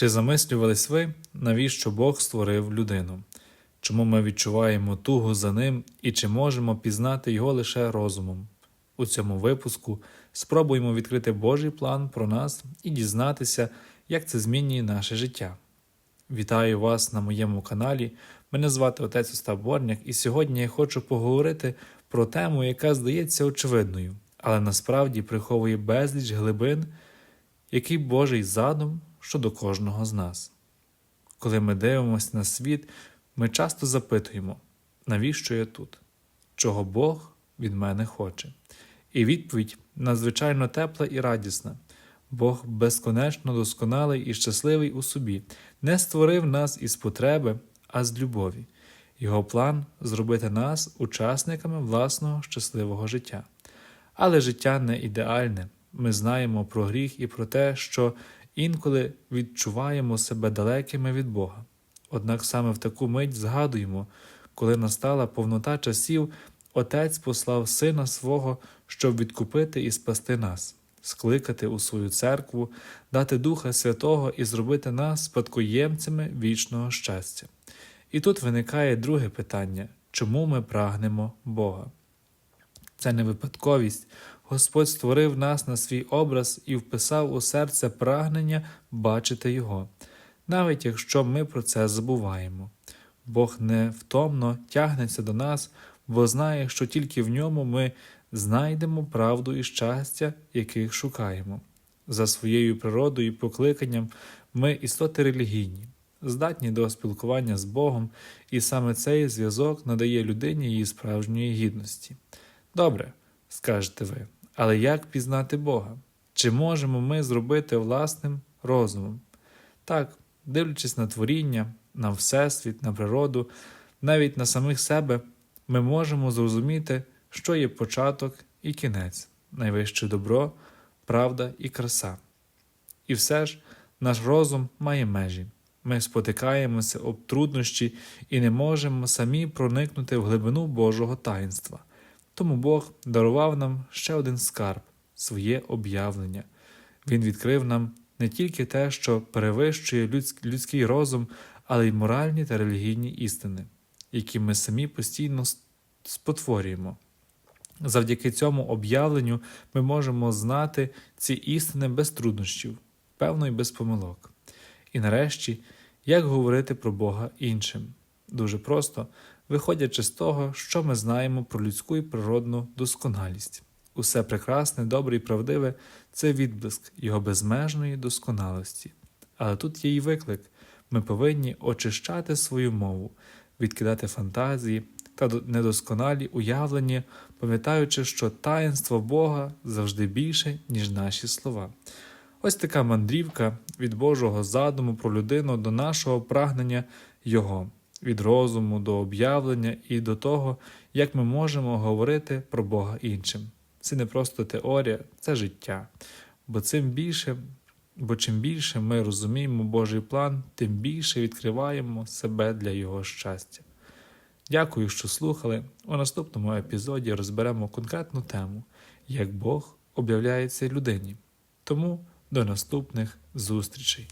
Чи замислювались ви, навіщо Бог створив людину? Чому ми відчуваємо тугу за ним і чи можемо пізнати його лише розумом? У цьому випуску спробуємо відкрити Божий план про нас і дізнатися, як це змінює наше життя. Вітаю вас на моєму каналі. Мене звати отець Остап Борняк, і сьогодні я хочу поговорити про тему, яка здається очевидною, але насправді приховує безліч глибин, який Божий задум щодо кожного з нас. Коли ми дивимося на світ, ми часто запитуємо, навіщо я тут? Чого Бог від мене хоче? І відповідь надзвичайно тепла і радісна. Бог безконечно досконалий і щасливий у собі, не створив нас із потреби, а з любові. Його план зробити нас учасниками власного щасливого життя. Але життя не ідеальне. Ми знаємо про гріх і про те, що інколи відчуваємо себе далекими від Бога. Однак саме в таку мить згадуємо, коли настала повнота часів, Отець послав Сина свого, щоб відкупити і спасти нас, скликати у свою церкву, дати Духа Святого і зробити нас спадкоємцями вічного щастя. І тут виникає друге питання чому ми прагнемо Бога? Це не випадковість. Господь створив нас на свій образ і вписав у серце прагнення бачити Його, навіть якщо ми про це забуваємо. Бог невтомно тягнеться до нас, бо знає, що тільки в ньому ми знайдемо правду і щастя, яких шукаємо. За своєю природою і покликанням ми істоти релігійні, здатні до спілкування з Богом, і саме цей зв'язок надає людині її справжньої гідності. Добре, скажете ви, але як пізнати Бога? Чи можемо ми зробити власним розумом? Так, дивлячись на творіння, на Всесвіт, на природу, навіть на самих себе, ми можемо зрозуміти, що є початок і кінець, найвище добро, правда і краса. І все ж наш розум має межі. Ми спотикаємося об труднощі і не можемо самі проникнути в глибину Божого таїнства. Тому Бог дарував нам ще один скарб своє об'явлення. Він відкрив нам не тільки те, що перевищує людський розум, але й моральні та релігійні істини, які ми самі постійно спотворюємо. Завдяки цьому об'явленню ми можемо знати ці істини без труднощів, певно, і без помилок. І нарешті, як говорити про Бога іншим? Дуже просто, виходячи з того, що ми знаємо про людську і природну досконалість. Усе прекрасне, добре і правдиве це відблиск його безмежної досконалості. Але тут є й виклик ми повинні очищати свою мову, відкидати фантазії та недосконалі уявлення, пам'ятаючи, що таїнство Бога завжди більше, ніж наші слова. Ось така мандрівка від Божого задуму про людину до нашого прагнення Його, від розуму до об'явлення і до того, як ми можемо говорити про Бога іншим. Це не просто теорія, це життя. Бо цим більше, бо чим більше ми розуміємо Божий план, тим більше відкриваємо себе для Його щастя. Дякую, що слухали. У наступному епізоді розберемо конкретну тему, як Бог об'являється людині. Тому до наступних зустрічей.